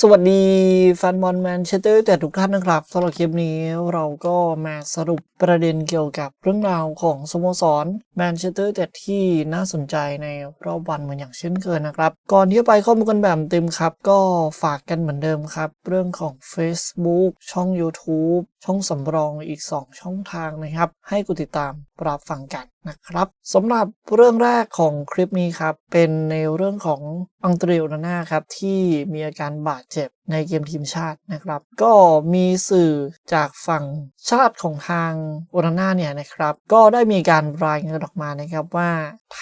สวัสดีแฟนบอลแมนเชสเตอร์แต่ทุกท่านนะครับสำหรับคลิปนี้เราก็มาสรุปประเด็นเกี่ยวกับเรื่องราวของสโมสรแมนเชสเตอร์แต่ที่น่าสนใจในรอบวันเหมือนอย่างเช่นเคยนะครับ ก่อนที่จะไปข้อมูลกันแบบเต็มครับ ก็ฝากกันเหมือนเดิมครับ เรื่องของ Facebook ช่อง YouTube ช่องสำรองอีก 2 ช่องทางนะครับ ให้กดติดตามรับฟังกันนะครับสำหรับเรื่องแรกของคลิปนี้ครับ เป็นในเรื่องของอังเตรโอนาน่าครับ ที่มีอาการบาดเจ็บในเกมทีมชาตินะครับ ก็มีสื่อจากฝั่งชาติของทางโอนาน่าเนี่ยนะครับ ก็ได้มีการรายงานออกมานะครับว่า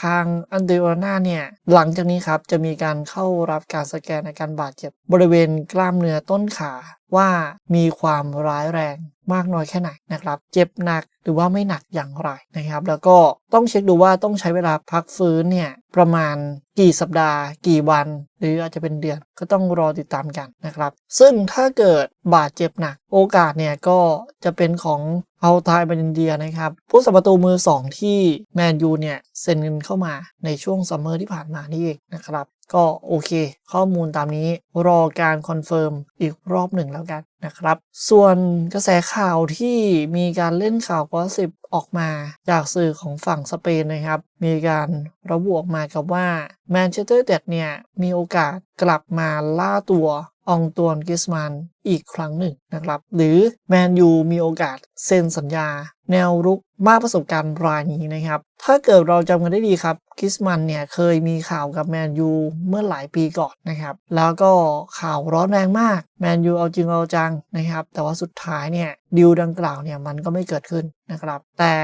ทางอันเดรโอนาน่าเนี่ยหลังจากนี้ครับจะมีการเข้ารับการสแกนอาการบาดเจ็บบริเวณกล้ามเนื้อต้นขาว่ามีความร้ายแรง มากน้อยแค่ไหนนะครับ เจ็บหนักหรือว่าไม่หนักอย่างไรนะครับ แล้วก็ต้องเช็คดูว่าต้องใช้เวลาพักฟื้นเนี่ยประมาณกี่สัปดาห์ กี่วัน หรืออาจจะเป็นเดือนก็ต้องรอติดตามกันนะครับ ซึ่งถ้าเกิด บาดเจ็บหนัก โอกาสเนี่ยก็จะเป็นของเอาทายบันเดียนะครับ ผู้สัมประตูมือ 2 ที่แมนยูเนี่ยเซ็นเงินเข้ามาในช่วงซัมเมอร์ที่ผ่านมานี่เองนะครับ ก็โอเค ข้อมูลตามนี้รอการคอนเฟิร์มอีกรอบหนึ่งแล้วกันนะครับ ส่วนกระแสข่าวที่มีการเล่นข่าวกอสิบออกมาจากสื่อของฝั่งสเปนนะครับ มีการระบุออกมากับว่าแมนเชสเตอร์เด็ดเนี่ยมีโอกาสกลับมาล่าตัวองตวนกิสมัน อีกครั้งหนึ่งนะครับ หรือแมนยูมีโอกาสเซ็นสัญญา แนวรุกมากประสบการณ์รายนี้นะครับ ถ้าเกิดเราจำกันได้ดีครับกิสมันเนี่ยเคยมีข่าวกับแมนยูเมื่อหลายปีก่อนนะครับ แล้วก็ข่าวร้อนแรงมากแมนยูเอาจริงเอาจังนะครับ แต่ว่าสุดท้ายเนี่ยดิวดังกล่าวเนี่ยมันก็ไม่เกิดขึ้นนะครับ แต่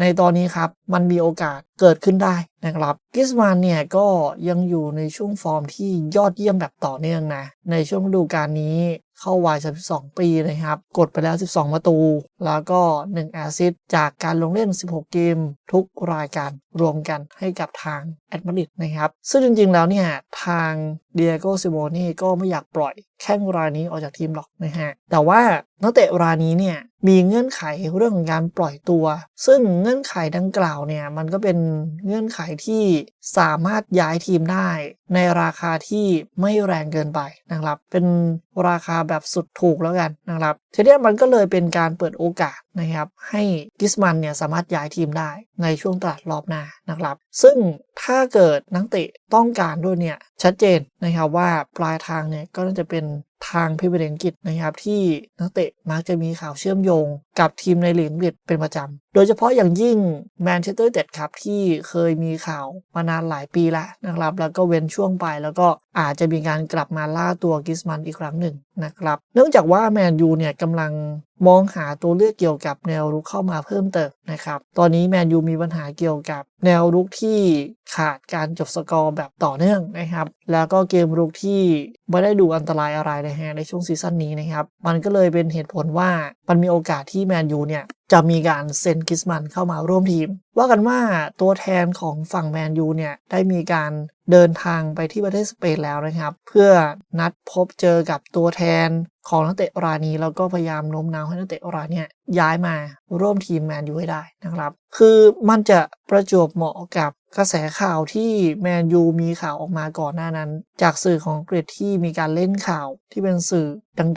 ในตอนนี้ครับมันมีโอกาสเกิดขึ้นได้นะครับกิสมันเนี่ยก็ยังอยู่ในช่วงฟอร์มที่ยอดเยี่ยมแบบต่อเนื่องนะในช่วงฤดูกาลนี้ เข้าวัย12 ปีนะครับ กดไปแล้ว 12 ประตู แล้วก็ 1 แอซิสจากการลงเล่น 16 เกม ทุกรายการรวมกันให้กับทางแอดมาริดนะครับ ซึ่งจริงๆแล้วเนี่ยทางเดียโกซิโมนี่ก็ไม่อยากปล่อยแข้งรายนี้ออกจากทีมหรอกนะฮะ แต่ว่านักเตะรายนี้เนี่ยมีเงื่อนไขเรื่องของการปล่อยตัว ซึ่งเงื่อนไขดังกล่าวเนี่ยมันก็เป็นเงื่อนไขที่สามารถย้ายทีมได้ ในราคาที่ไม่แรงเกินไปนะครับ เป็นราคาแบบสุดถูกแล้วกันนะครับทีนี้มันก็เลยเป็นการเปิดโอกาสนะครับให้กิสมันเนี่ยสามารถย้ายทีมได้ในช่วงตลาดรอบหน้านะครับซึ่งถ้าเกิดนักเตะต้องการด้วยเนี่ยชัดเจนนะครับว่าปลายทางเนี่ยก็น่าจะเป็น ทางพิเศษอังกฤษนะครับที่นักเตะมักจะมีข่าวเชื่อมโยง กับทีมในลีกอังกฤษเป็นประจำ โดยเฉพาะอย่างยิ่งแมนเชสเตอร์เด็ดครับที่เคยมีข่าวมานานหลายปีแล้วนะครับ แล้วก็เว้นช่วงไปแล้วก็อาจจะมีการกลับมาล่าตัวกิสมันอีกครั้งหนึ่งนะครับ เนื่องจากว่าแมนยูเนี่ยกำลังมองหาตัวเลือกเกี่ยวกับแนวรุกเข้ามาเพิ่มเติมนะครับ ตอนนี้แมนยูมีปัญหาเกี่ยวกับแนวรุกที่ขาดการจบสกอร์แบบต่อเนื่องนะครับ แล้วก็เกมรุกที่ไม่ได้ดูอันตรายอะไรนะฮะในช่วงซีซั่นนี้นะครับ มันก็เลยเป็นเหตุผลว่ามันมีโอกาสที่แมนยูเนี่ยจะมีการเซ็นกิสมันเข้ามาร่วมทีม ว่ากันว่าตัวแทนของฝั่งแมนยูเนี่ยได้มีการเดินทางไปที่ประเทศสเปนแล้วนะครับ เพื่อนัดพบเจอกับตัวแทนของนักเตะรายนี้แล้วก็พยายามโน้มน้าวให้นักเตะรายนี่ยย้ายมาร่วมทีมแมนยูให้ได้นะครับ คือมันจะประจวบเหมาะกับ กระแสข่าวที่แมนยูมีข่าวออกมาก่อนหน้านั้น จากสื่อของอังกฤษที่มีการเล่นข่าวที่เป็นสื่อ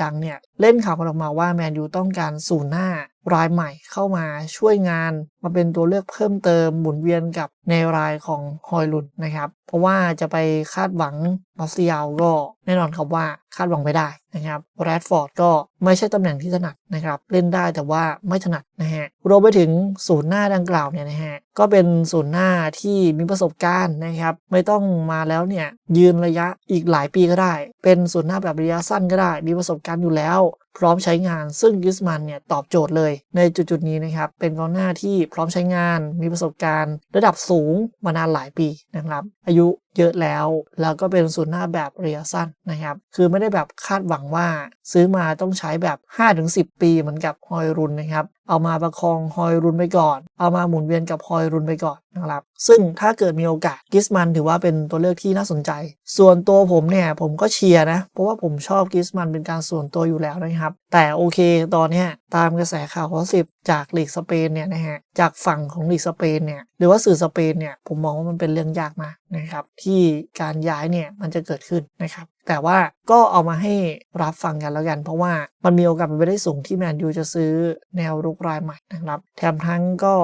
ดังๆเนี่ยเล่นข่าวกันออกมาว่าแมนยูต้องการศูนย์หน้า รายใหม่เข้ามาช่วยงาน มาเป็นตัวเลือกเพิ่มเติมหมุนเวียนกับในรายของฮอยลุนนะครับ เพราะว่าจะไปคาดหวังมาซิยาวก็แน่นอนครับว่าคาดหวังไม่ได้นะครับแรดฟอร์ดก็ไม่ใช่ตำแหน่งที่ถนัดนะครับ เล่นได้แต่ว่าไม่ถนัดนะฮะรวมไปถึงศูนย์หน้าดังกล่าวเนี่ยนะฮะก็เป็นศูนย์หน้าที่มีประสบการณ์นะครับ ไม่ต้องมาแล้วเนี่ยยืนระยะอีกหลายปีก็ได้ เป็นศูนย์หน้าแบบระยะสั้นก็ได้ มีประสบการณ์อยู่แล้ว พร้อมใช้งาน ซึ่งกิสมันเนี่ยตอบโจทย์เลย ในจุดๆนี้นะครับ เป็นกองหน้าที่พร้อมใช้งาน มีประสบการณ์ ระดับสูงมานานหลายปีนะครับ อายุ เยอะแล้ว แล้วก็เป็นศูนย์หน้าแบบระยะสั้นนะครับ คือไม่ได้แบบคาดหวังว่า ซื้อมาต้องใช้แบบ 5-10 ปีเหมือนกับฮอยรุนนะครับ เอามาประคองฮอยรุนไปก่อน เอามาหมุนเวียนกับฮอยรุนไปก่อนนะครับ ซึ่งถ้าเกิดมีโอกาสกิสมันถือว่าเป็นตัวเลือกที่น่าสนใจ ส่วนตัวผมเนี่ยผมก็เชียร์นะ เพราะว่าผมชอบกิสมันเป็นการส่วนตัวอยู่แล้วนะครับ แต่โอเคตอนนี้ตามกระแสข่าวข้อสิบจากลีกสเปนเนี่ยนะฮะจากฝั่งของลีกสเปนเนี่ยหรือว่าสื่อสเปนเนี่ยผมมองว่ามันเป็นเรื่องยากมากนะครับที่การย้ายเนี่ยมันจะเกิดขึ้นนะครับ แต่ว่าก็เอามาให้รับฟังกันแล้วกัน เพราะว่ามันมีโอกาสเป็นไปได้สูงที่แมนยูจะซื้อแนวรุกรายใหม่นะครับ แถมทั้งก็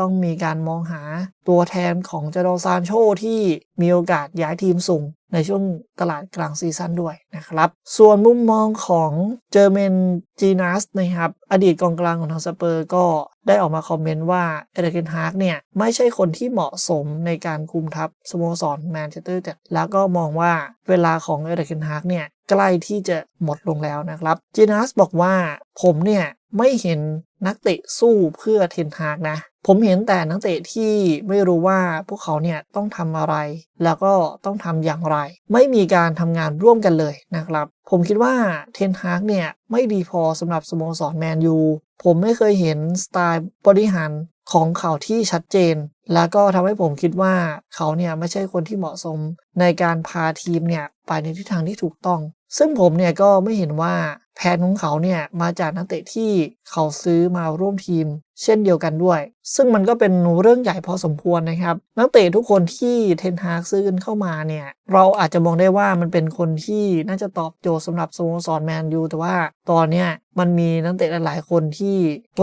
ต้องมีการมองหาตัวแทนของเจโดซานโชที่มีโอกาสย้ายทีมสูงในช่วงตลาดกลางซีซั่นด้วยนะครับ ส่วนมุมมองของเจอร์เมนจีนัสนะครับ อดีตกองกลางของทางสเปอร์ก็ ได้ออกมาคอมเมนต์ว่าเอเดเกนฮาร์กเนี่ยไม่ใช่คนที่เหมาะสมในการคุมทัพสโมสรแมนเชสเตอร์แต่แล้วก็มองว่าเวลาของเอเดเกนฮาร์กเนี่ยใกล้ที่จะหมดลงแล้วนะครับจีนัสบอกว่าผมเนี่ย ไม่เห็นนักเตะสู้เพื่อเทนฮากนะ ผมเห็นแต่นักเตะที่ไม่รู้ว่าพวกเขาเนี่ยต้องทำอะไร แล้วก็ต้องทำอย่างไร ไม่มีการทำงานร่วมกันเลยนะครับ ผมคิดว่าเทนฮากเนี่ยไม่ดีพอสำหรับสโมสรแมนยู ผมไม่เคยเห็นสไตล์บริหารของเขาที่ชัดเจน แล้วก็ทำให้ผมคิดว่าเขาเนี่ยไม่ใช่คนที่เหมาะสมในการพาทีมเนี่ยไปในทิศทางที่ถูกต้อง ซึ่งผมเนี่ยก็ไม่เห็นว่าแผนของเขาเนี่ยมาจากนักเตะที่เขาซื้อมาร่วมทีม เช่นเดียวกันด้วย ซึ่งมันก็เป็นเรื่องใหญ่พอสมควรนะครับ นักเตะทุกคนที่เทนฮากซื้อกันเข้ามาเนี่ยเราอาจจะมองได้ว่ามันเป็นคนที่น่าจะตอบโจทย์สำหรับสโมสรแมนยูแต่ว่าตอนเนี้ยมันมีนักเตะหลายๆคนที่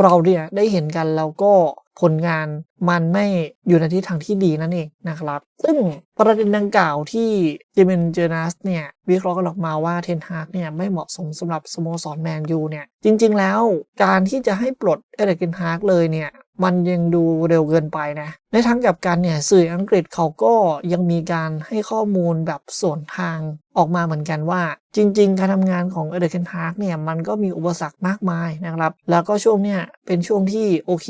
เราเนี่ยได้เห็นกันแล้วก็ ผลงานมันไม่อยู่ในทิศทางที่ดีนั่นเองนะครับ ซึ่งประเด็นดังกล่าวที่เจมินเจอนัสเนี่ยวิเคราะห์กันออกมาว่าเทนฮากเนี่ยไม่เหมาะสมสำหรับสโมสรแมนยูเนี่ยจริง ๆ แล้วการที่จะให้ปลดเอเดกินฮากเลยเนี่ยมันยังดูเร็วเกินไปนะ ในทางกับกันเนี่ยสื่ออังกฤษเขาก็ยังมีการให้ข้อมูลแบบส่วนทางออกมาเหมือนกันว่า จริง ๆ การทำงานของเอเดเคนฮากเนี่ยมันก็มีอุปสรรคมากมายนะครับ แล้วก็ช่วงเนี่ยเป็นช่วงที่โอเค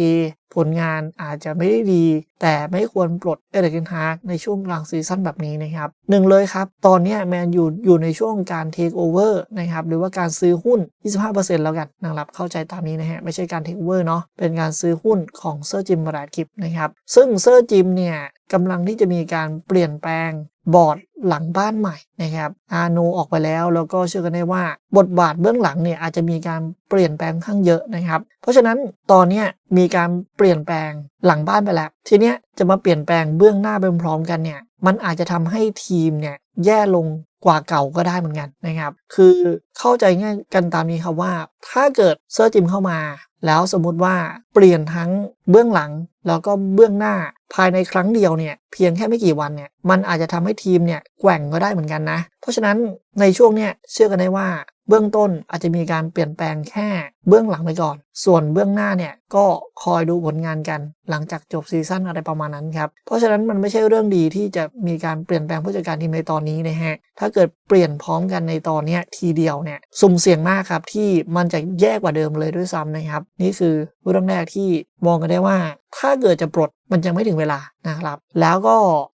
ผลงานอาจจะไม่ได้ดี แต่ไม่ควรปลดเอเดเกนฮากในช่วงกลางซีซั่นแบบนี้นะครับหนึ่งเลยครับ ตอนนี้แมนยูอยู่ในช่วงการเทคโอเวอร์นะครับหรือว่าการซื้อหุ้น 25%แล้วกันนะครับเข้าใจตามนี้นะฮะไม่ใช่การเทคโอเวอร์เนาะเป็นการซื้อหุ้นของเซอร์จิมบราดคิปนะครับซึ่งเซอร์จิมเนี่ยกำลังที่จะมีการเปลี่ยนแปลง บอร์ดหลังบ้านใหม่นะครับอาโนออกไปแล้ว แล้วก็เชื่อกันได้ว่าบทบาทเบื้องหลังเนี่ยอาจจะมีการเปลี่ยนแปลงข้างเยอะนะครับ เพราะฉะนั้นตอนนี้มีการเปลี่ยนแปลงหลังบ้านไปแล้ว ทีเนี้ยจะมาเปลี่ยนแปลงเบื้องหน้าไปพร้อมกันเนี่ยมันอาจจะทำให้ทีมเนี่ยแย่ลงกว่าเก่าก็ได้เหมือนกันนะครับ คือเข้าใจง่ายกันตามนี้ครับว่า ถ้าเกิดเซอร์จิมเข้ามา แล้วสมมุติว่าเปลี่ยนทั้งเบื้องหลังแล้วก็เบื้องหน้าภายในครั้งเดียวเนี่ยเพียงแค่ไม่กี่วันเนี่ยมันอาจจะทำให้ทีมเนี่ยแกว่งก็ได้เหมือนกันนะ เพราะฉะนั้นในช่วงเนี้ยเชื่อกันได้ว่าเบื้องต้นอาจจะมีการเปลี่ยนแปลงแค่เบื้องหลังไปก่อนส่วนเบื้องหน้าเนี่ยก็คอยดูผลงานกันหลังจากจบซีซั่นอะไรประมาณนั้นครับ เพราะฉะนั้นมันไม่ใช่เรื่องดีที่จะมีการเปลี่ยนแปลงผู้จัดการทีมในตอนนี้นะฮะ ถ้าเกิดเปลี่ยนพร้อมกันในตอนนี้ทีเดียวเนี่ยสุ่มเสี่ยงมากครับที่มันจะแย่กว่าเดิมเลยด้วยซ้ำนะครับ นี่คือเรื่องแรกที่มองกันได้ว่า ถ้าเกิดจะปลดมันยังไม่ถึงเวลานะครับ แล้วก็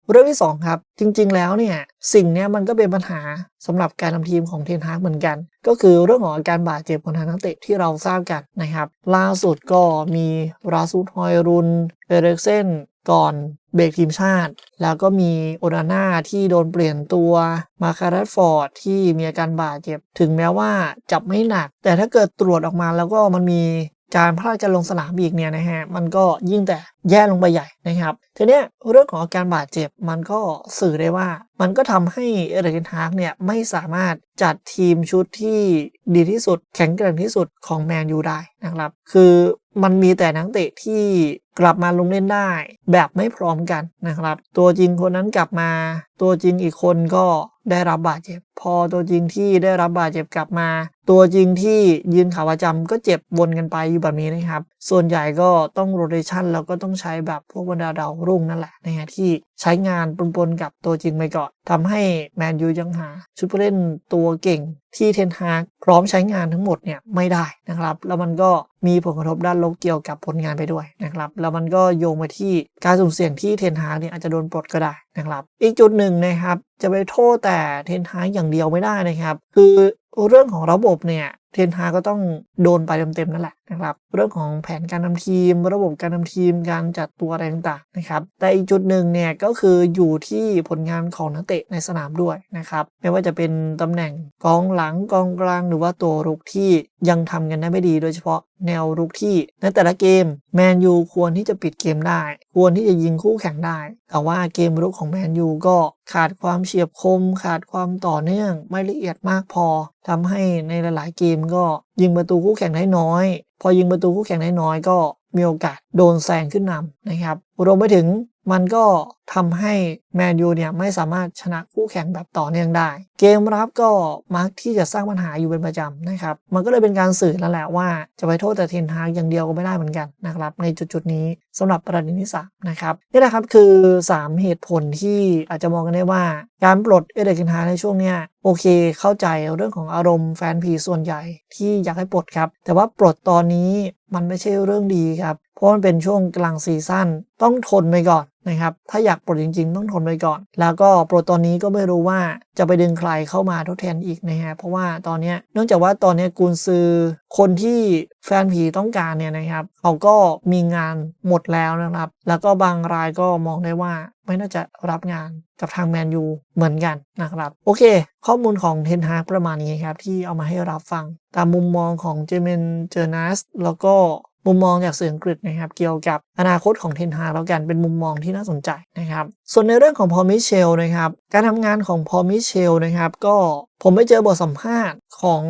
เรื่องที่ 2 ครับ จริง ๆ แล้วเนี่ยสิ่งนี้มันก็เป็นปัญหาสำหรับการทำทีมของเทนฮากเหมือนกัน ก็คือเรื่องของอาการบาดเจ็บของทางนักเตะที่เราทราบกันนะครับล่าสุดก็มีราซูทอยรุนเอเรกเซนก่อนเบรกทีมชาติ แล้วก็มีโอนาน่าที่โดนเปลี่ยนตัว มาคาร์ดฟอร์ดที่มีอาการบาดเจ็บ ถึงแม้ว่าจับไม่หนัก แต่ถ้าเกิดตรวจออกมาแล้วก็มันมี การพลาดการลงสนามอีกเนี่ยนะฮะมันก็ยิ่งแต่แย่ลงไปใหญ่นะครับทีนี้เรื่องของอาการบาดเจ็บมันก็สื่อได้ว่า มันก็ทำให้เอเดนฮากเนี่ยไม่สามารถจัดทีมชุดที่ดีที่สุด แข็งแกร่งที่สุดของแมนยูได้นะครับ คือมันมีแต่นักเตะที่กลับมาลงเล่นได้ แบบไม่พร้อมกันนะครับ ตัวจริงคนนั้นกลับมา ตัวจริงอีกคนก็ ได้รับบาดเจ็บ พอตัวจริงที่ได้รับบาดเจ็บกลับมา ตัวจริงที่ยืนขาประจำก็เจ็บวนกันไปอยู่แบบนี้นะครับ ส่วนใหญ่ก็ต้องโรเตชันแล้วก็ต้องใช้แบบพวกบรรดาดาวรุ่งนั่นแหละนะฮะที่ใช้งานปนๆกับตัวจริงไปก่อนทำให้แมนยูยังหา ชุดผู้เล่นตัวเก่งที่เทนฮากพร้อมใช้งานทั้งหมดเนี่ยไม่ได้นะครับ แล้วมันก็มีผลกระทบด้านลบเกี่ยวกับผลงานไปด้วยนะครับ แล้วมันก็โยงไปที่การสุ่มเสี่ยงที่เทนฮากเนี่ยอาจจะโดนปลดก็ได้ นะครับ อีกจุดหนึ่งนะครับจะไปโทษแต่เทนฮาอย่างเดียวไม่ได้นะครับ คือเรื่องของระบบเนี่ยเทนฮาก็ต้องโดนไปเต็มๆนั่นแหละนะครับ เรื่องของแผนการทำทีม ระบบการทำทีมการจัดตัวอะไรต่างๆนะครับ แต่อีกจุดหนึ่งเนี่ยก็คืออยู่ที่ผลงานของนักเตะในสนามด้วยนะครับ ไม่ว่าจะเป็นตำแหน่งกองหลังกองกลางหรือว่าตัวรุกที่ยังทำกันได้ไม่ดี โดยเฉพาะ แนวรุกที่ในแต่ละเกมแมนยูควรที่จะปิดเกมได้ ควรที่จะยิงคู่แข่งได้ แต่ว่าเกมรุกของแมนยูก็ขาดความเฉียบคม ขาดความต่อเนื่อง ไม่ละเอียดมากพอทำให้ในหลายๆเกมก็ยิงประตูคู่แข่งได้น้อย พอยิงประตูคู่แข่งได้น้อยก็มีโอกาสโดนแซงขึ้นนำนะครับรวมไปถึง มันก็ทำให้แมนยูเนี่ยไม่สามารถชนะคู่แข่งแบบต่อเนื่องได้ เกมรับก็มักที่จะสร้างปัญหาอยู่เป็นประจำนะครับ มันก็เลยเป็นการสื่อแล้วแหละว่าจะไปโทษแต่เทนฮากอย่างเดียวก็ไม่ได้เหมือนกันนะครับ ในจุดๆนี้สำหรับประเด็นที่สามนะครับนี่แหละครับคือ 3 เหตุผลที่อาจจะมองกันได้ว่า การปลดเอเดกินฮาในช่วงเนี้ยโอเค เข้าใจเรื่องของอารมณ์แฟนผีส่วนใหญ่ที่อยากให้ปลดครับ แต่ว่าปลดตอนนี้มันไม่ใช่เรื่องดีครับ เพราะมันเป็นช่วงกลางซีซั่นต้องทนไปก่อน นะครับ ถ้าอยากปลดจริง ๆ ต้องทนไปก่อน แล้วก็ปลดตอนนี้ก็ไม่รู้ว่าจะไปดึงใครเข้ามาทดแทนอีกนะฮะ เพราะว่าตอนนี้เนื่องจากว่าตอนนี้กุนซือคนที่แฟนผีต้องการเนี่ยนะครับเขาก็มีงานหมดแล้วนะครับ แล้วก็บางรายก็มองได้ว่าไม่น่าจะรับงานกับทางแมนยูเหมือนกันนะครับ โอเค ข้อมูลของเทนฮากประมาณนี้ครับ ที่เอามาให้รับฟัง ตามมุมมองของเจเมนเจอร์นัสแล้วก็มุมมองจากสื่ออังกฤษนะครับ เกี่ยวกับ อนาคตของเทนฮาแล้วกันเป็นมุมมองที่น่าสนใจนะครับ ส่วนในเรื่องของพอมิเชลนะครับ การทำงานของพอมิเชลนะครับ ก็ผมไปเจอบทสัมภาษณ์ของ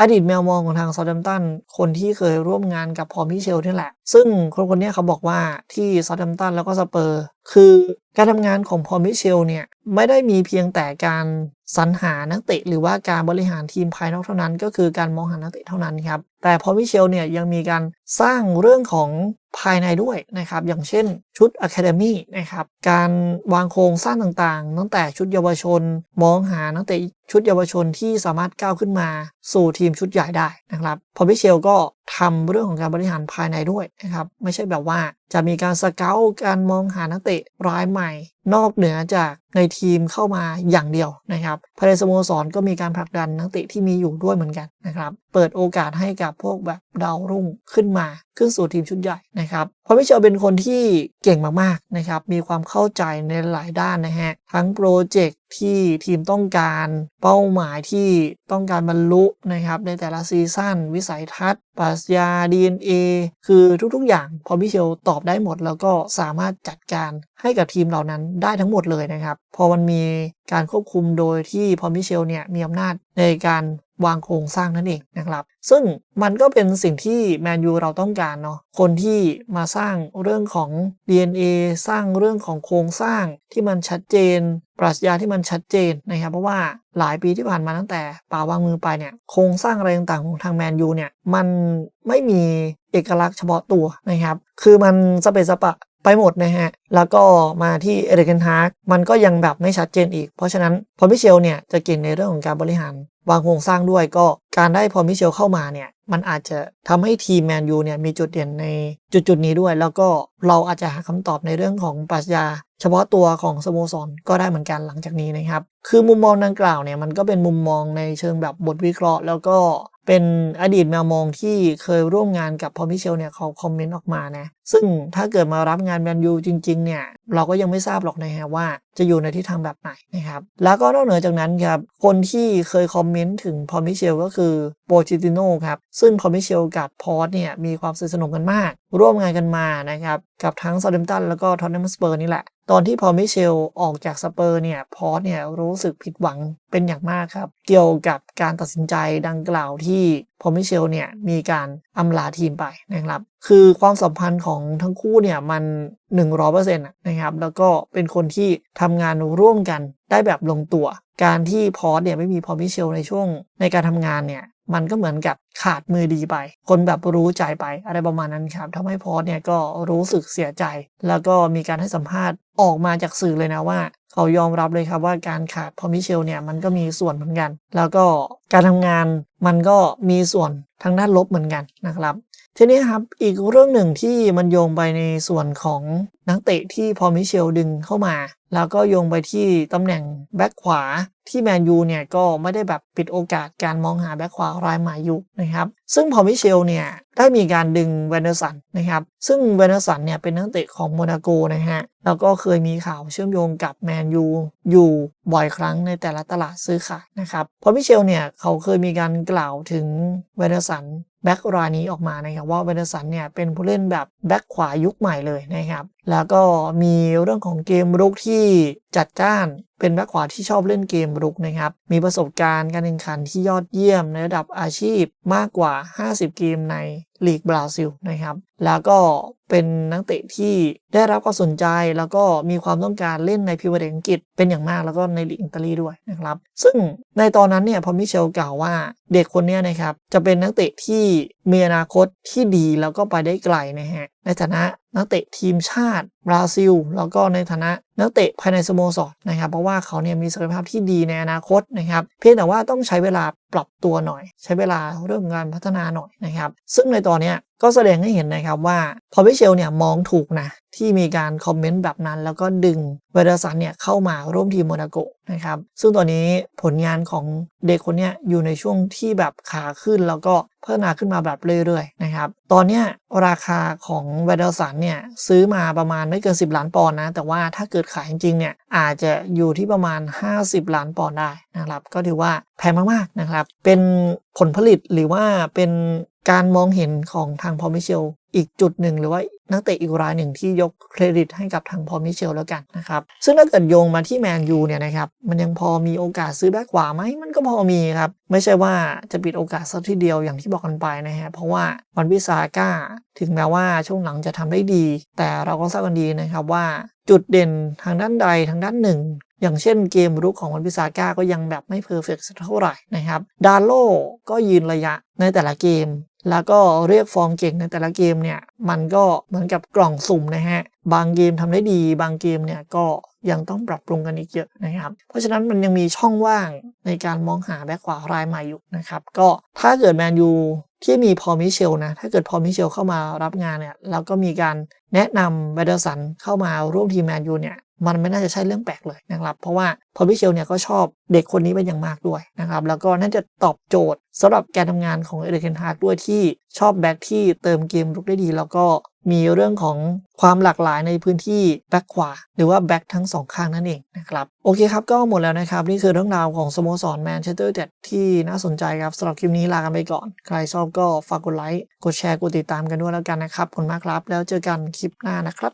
อดีตแมวมองของทางซาด h มตันคนที่เคยร่วมงานกับพอมิเชลนี่แหละ ซึ่งคนคนนี้เขาบอกว่าที่ซาด h มตันแล้วก็สเปอร์ คือการทำงานของพอมิเชลเนี่ยไม่ได้มีเพียงแต่การสรรหานักเตะหรือว่าการบริหารทีมภายนอกเท่านั้น ก็คือการมองหานักเตะเท่านั้นครับแต่พอมิเชลเนี่ยยังมีการสร้างเรื่องของ ภายในด้วยนะครับ อย่างเช่นชุดอะคาเดมี่นะครับ การวางโครงสร้างต่างๆ ตั้งแต่ชุดเยาวชน มองหานักเตะ ชุดเยาวชนที่สามารถก้าวขึ้นมา สู่ทีมชุดใหญ่ได้นะครับพอมิเชลก็ทำเรื่องของการบริหารภายในด้วยนะครับ ไม่ใช่แบบว่าจะมีการสเกลการมองหานักเตะรายใหม่ นอกเหนือจากในทีมเข้ามาอย่างเดียวนะครับภายในสโมสรก็มีการผลักดันนักเตะที่มีอยู่ด้วยเหมือนกันนะครับ เปิดโอกาสให้กับพวกแบบดาวรุ่งขึ้นมาขึ้นสู่ทีมชุดใหญ่นะครับ พอมิเชลเป็นคนที่เก่งมากๆนะครับ มีความเข้าใจในหลายด้านนะฮะ ทั้งโปรเจกต์ที่ทีมต้องการ เป้าหมายที่ต้องการบรรลุนะครับ ในแต่ละซีซั่นวิสัยทัศน์ปรัชญา DNA คือทุกๆอย่างพอมิเชลตอบได้หมด แล้วก็สามารถจัดการให้กับทีมเหล่านั้นได้ทั้งหมดเลยนะครับ พอมันมีการควบคุมโดยที่พอมิเชลเนี่ยมีอำนาจในการ วางโครงสร้างนั่นเองนะครับ ซึ่งมันก็เป็นสิ่งที่แมนยูเราต้องการเนาะคนที่มาสร้างเรื่องของ DNA สร้างเรื่องของโครงสร้างที่มันชัดเจน ปรัชญาที่มันชัดเจนนะครับ เพราะว่าหลายปีที่ผ่านมาตั้งแต่ป่าวางมือไปเนี่ยโครงสร้างอะไรต่างๆของทางแมนยูเนี่ยมันไม่มีเอกลักษณ์เฉพาะตัวนะครับ คือมันสเปสปะไปหมดนะฮะ แล้วก็มาที่เอริกเกนฮาร์กมันก็ยังแบบไม่ชัดเจนอีก เพราะฉะนั้นพอมิเชลเนี่ยจะเก่งในเรื่องของการบริหาร วางโครงสร้างด้วยก็การได้พอมิเชลเข้ามาเนี่ยมันอาจจะทำให้ทีมแมนยูเนี่ยมีจุดเด่นในจุดจุดๆนี้ด้วย แล้วก็เราอาจจะหาคำตอบในเรื่องของปรัชญา เฉพาะตัวของสโมสรก็ได้เหมือนกันหลังจากนี้นะครับ คือมุมมองดังกล่าวเนี่ยมันก็เป็นมุมมองในเชิงแบบบทวิเคราะห์ แล้วก็ เป็นอดีตแมวมองที่เคยร่วมงานกับพอมิเชลเนี่ยเขาคอมเมนต์ออกมานะ ซึ่งถ้าเกิดมารับงานแมนยูจริงๆ เนี่ย เราก็ยังไม่ทราบหรอกนะฮะว่าจะอยู่ในทิศทางแบบไหนนะครับ แล้วก็นอกเหนือจากนั้นครับ คนที่เคยคอมเมนต์ถึงพอมิเชลก็คือโปจิติโนครับ ซึ่งพอมิเชลกับพอร์ตเนี่ย มีความสนิทสนมกันมาก ร่วมงานกันมานะครับ กับทั้งซาเดมตันแล้วก็ทอตแนมสเปอร์นี่แหละ ตอนที่พอมิเชลออกจากสเปอร์เนี่ยพอร์ตเนี่ยรู้สึกผิดหวังเป็นอย่างมากครับ เกี่ยวกับการตัดสินใจดังกล่าวที่พอมิเชลเนี่ยมีการอำลาทีมไปนะครับ คือความสัมพันธ์ของทั้งคู่เนี่ยมัน 100%นะครับ แล้วก็เป็นคนที่ทำงานร่วมกันได้แบบลงตัว การที่พอร์ตเนี่ยไม่มีพอมิเชลในช่วงในการทำงานเนี่ยมันก็เหมือนกับขาดมือดีไป คนแบบรู้ใจไปอะไรประมาณนั้นครับทำให้พอสเนี่ยก็รู้สึกเสียใจ แล้วก็มีการให้สัมภาษณ์ ออกมาจากสื่อเลยนะว่า เขายอมรับเลยครับว่าการขาดพอมิเชลเนี่ยมันก็มีส่วนเหมือนกัน แล้วก็การทำงานมันก็มีส่วนทางด้านลบเหมือนกันนะครับทีนี้ครับอีกเรื่องหนึ่งที่มันโยงไปในส่วนของนักเตะที่พอมิเชลดึงเข้ามา แล้วก็โยงไปที่ตำแหน่งแบ็คขวาที่แมนยูเนี่ยก็ไม่ได้แบบปิดโอกาสการมองหาแบ็คขวารายใหม่อยู่นะครับ ซึ่งพอมิเชลเนี่ยได้มีการดึงเวนเดอร์สันนะครับ ซึ่งเวนเดอร์สันเนี่ยเป็นนักเตะของโมนาโกนะฮะ แล้วก็เคยมีข่าวเชื่อมโยงกับแมนยูอยู่บ่อยครั้งในแต่ละตลาดซื้อขายนะครับ พอมิเชลเนี่ยเขาเคยมีการกล่าวถึงเวนเดอร์สันแบ็กรายนี้ออกมานะครับว่าเวนเดอร์สันเนี่ยเป็นผู้เล่นแบบแบ็กขวายุคใหม่เลยนะครับแล้วก็มีเรื่องของเกมรุกที่จัดจ้าน เป็นแบ็กขวาที่ชอบเล่นเกมรุกนะครับ มีประสบการณ์การแข่งขันที่ยอดเยี่ยมในระดับอาชีพมากกว่า 50 เกมในลีกบราซิลนะครับ แล้วก็เป็นนักเตะที่ได้รับความสนใจแล้วก็มีความต้องการเล่นในพรีเมียร์อังกฤษเป็นอย่างมากแล้วก็ในลีกอิตาลีด้วยนะครับ ซึ่งในตอนนั้นเนี่ยพอมิเชลกล่าวว่าเด็กคนนี้นะครับจะเป็นนักเตะที่มีอนาคตที่ดีแล้วก็ไปได้ไกลนะฮะในฐานะนักเตะทีมชาติ บราซิล แล้วก็ในฐานะนักเตะภายในสโมสรนะครับ เพราะว่าเขาเนี่ยมีศักยภาพที่ดีในอนาคตนะครับ เพียงแต่ว่าต้องใช้เวลาปรับตัวหน่อย ใช้เวลาเรื่องการพัฒนาหน่อยนะครับ ซึ่งในตอนนี้ ก็แสดงให้เห็นนะครับว่าพอมิเชลเนี่ยมองถูกนะที่มีการคอมเมนต์แบบนั้น แล้วก็ดึงเวเดอร์สันเนี่ยเข้ามาร่วมทีมโมนาโกนะครับซึ่งตอนนี้ผลงานของเด็กคนนี้อยู่ในช่วงที่แบบขาขึ้นแล้วก็พัฒนาขึ้นมาแบบเรื่อยๆนะครับตอนนี้ราคาของเวเดอร์สันเนี่ยซื้อมาประมาณไม่เกิน 10 ล้านปอนด์นะแต่ว่าถ้าเกิดขายจริงๆเนี่ย อาจจะอยู่ที่ประมาณ 50 ล้านปอนด์ได้นะครับ ก็ถือว่าแพงมากๆนะครับ เป็นผลผลิตหรือว่าเป็นการมองเห็นของทางพอมิเชลอีกจุดหนึ่งหรือว่านักเตะอีกรายหนึ่งที่ยกเครดิตให้กับทางพอมิเชลแล้วกันนะครับ ซึ่งถ้าเกิดโยงมาที่แมนยูเนี่ยนะครับ มันยังพอมีโอกาสซื้อแบ็กขวาไหมมันก็พอมีครับ ไม่ใช่ว่าจะปิดโอกาสสักทีเดียวอย่างที่บอกกันไปนะฮะเพราะว่าวันวิสาก้า ถึงแม้ว่าช่วงหลังจะทำได้ดี แต่เราก็ทราบกันดีนะครับว่า จุดเด่นทางด้านใดทางด้านหนึ่ง อย่างเช่นเกมรุกของวันพิซาก้าก็ยังแบบไม่เพอร์เฟกต์สักเท่าไหร่นะครับ ดาโลก็ยืนระยะในแต่ละเกม แล้วก็เรียกฟอร์มเก่งในแต่ละเกมเนี่ย มันก็เหมือนกับกล่องสุ่มนะฮะ บางเกมทำได้ดี บางเกมเนี่ยก็ยังต้องปรับปรุงกันอีกเยอะนะครับ เพราะฉะนั้นมันยังมีช่องว่างในการมองหาแบ็คขวารายใหม่อยู่นะครับ ก็ถ้าเกิดแมนยู ที่มีพอมิเชลนะ ถ้าเกิดพอมิเชลเข้ามารับงานเนี่ย แล้วก็มีการแนะนำเบเดอร์สันเข้ามาร่วมทีมแมนยูเนี่ย มันไม่น่าจะใช่เรื่องแปลกเลยนะครับ เพราะว่าพอมิเชลเนี่ยก็ชอบเด็กคนนี้เป็นอย่างมากด้วยนะครับ แล้วก็น่าจะตอบโจทย์สำหรับการทำงานของเอเดเคนฮาร์ดด้วยที่ชอบแบ็กที่เติมเกมรุกได้ดี แล้วก็มีเรื่องของความหลากหลายในพื้นที่แบ็กขวา หรือว่าแบ็กทั้งสองข้างนั่นเองนะครับ โอเคครับ ก็หมดแล้วนะครับ นี่คือเรื่องราวของสโมสรแมนเชสเตอร์ยูไนเต็ดที่น่าสนใจครับสำหรับคลิปนี้ลากันไปก่อน ใครชอบก็ฝากกดไลค์กดแชร์กดติดตามกันด้วยแล้วกันนะครับขอบคุณมากครับ แล้วเจอกันคลิปหน้านะครับ